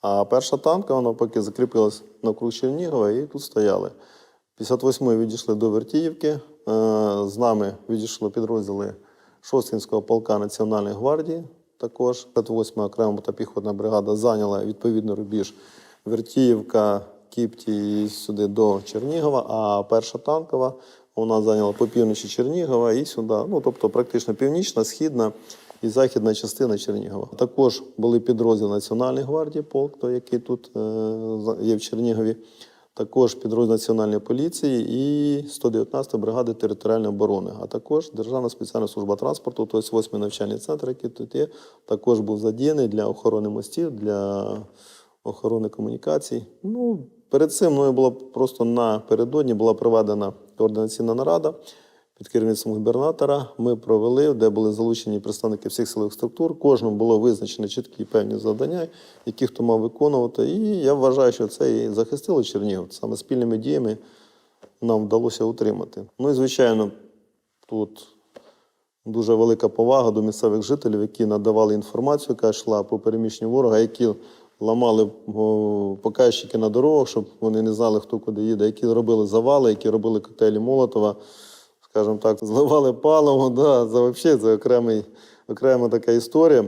А перша танка, вона поки закріпилась навкруг Чернігова і тут стояли. 58-ї відійшли до Вертіївки. Е, З нами відійшли підрозділи Шосткінського полка Національної гвардії. Також 58-ма окрема мотопіхотна бригада зайняла відповідно рубіж Вертіївка, Кіпті і сюди до Чернігова. А перша танкова вона зайняла по півночі Чернігова і сюди. Ну тобто, практично північна, східна і західна частина Чернігова. Також були підрозділи Національної гвардії, полк, той, який тут е, є в Чернігові. Також підрозділ Національної поліції і 119 бригади територіальної оборони, а також Державна спеціальна служба транспорту, тобто восьмий навчальний центр, який тут є, також був задіяний для охорони мостів, для охорони комунікацій. Ну, перед цим мною було просто напередодні була проведена координаційна нарада під керівництвом губернатора. Ми провели, де були залучені представники всіх силових структур. Кожному було визначено чіткі певні завдання, які хто мав виконувати. І я вважаю, що це і захистило Чернігів. Саме спільними діями нам вдалося утримати. Ну і звичайно, тут дуже велика повага до місцевих жителів, які надавали інформацію, яка йшла по переміщенню ворога, які ламали показчики на дорогах, щоб вони не знали, хто куди їде, які робили завали, які робили коктейлі Молотова, скажімо так, зливали паливо. Да, це взагалі це окремий, окрема така історія.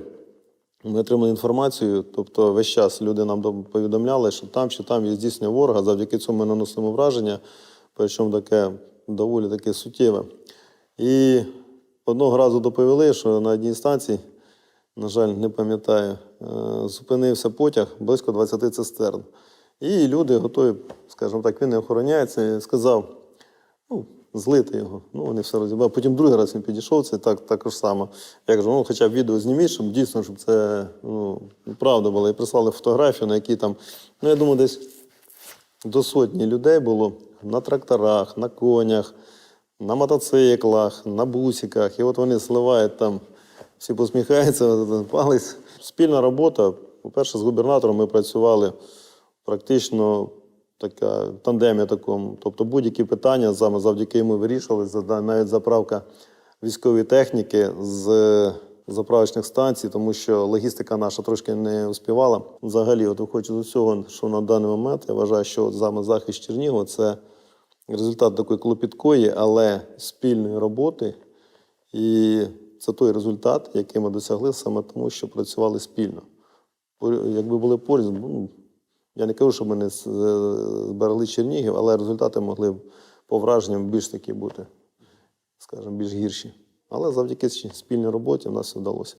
Ми отримали інформацію, тобто весь час люди нам повідомляли, що там чи там є здійснення ворога, завдяки цьому ми наносимо враження, причому таке доволі таке суттєве. І одного разу доповіли, що на одній станції, на жаль, не пам'ятаю, е, зупинився потяг близько 20 цистерн. І люди готові, скажімо так, він не охороняється, сказав, ну, злити його. Ну, вони все розібрали. Потім другий раз він підійшов, це так, також само. Я кажу, ну хоча б відео зніміть, щоб дійсно, щоб це ну, правда була. І прислали фотографію, на якій там, ну я думаю, десь до сотні людей було на тракторах, на конях, на мотоциклах, на бусиках. І от вони сливають там, всі посміхаються, палець. Спільна робота. По-перше, з губернатором ми працювали практично така тандемі такому. Тобто будь-які питання завдяки йому вирішували, зада- навіть заправка військової техніки з заправочних станцій, тому що логістика наша трошки не успівала. Взагалі, от виходячи з усього, що на даний момент я вважаю, що саме захист Чернігова це результат такої клопіткої, але спільної роботи. І це той результат, який ми досягли саме тому, що працювали спільно. Якби були поряд, ну, я не кажу, що ми не з- зберегли Чернігів, але результати могли б по враженням більш такі бути, скажімо, більш гірші. Але завдяки спільній роботі в нас все вдалося.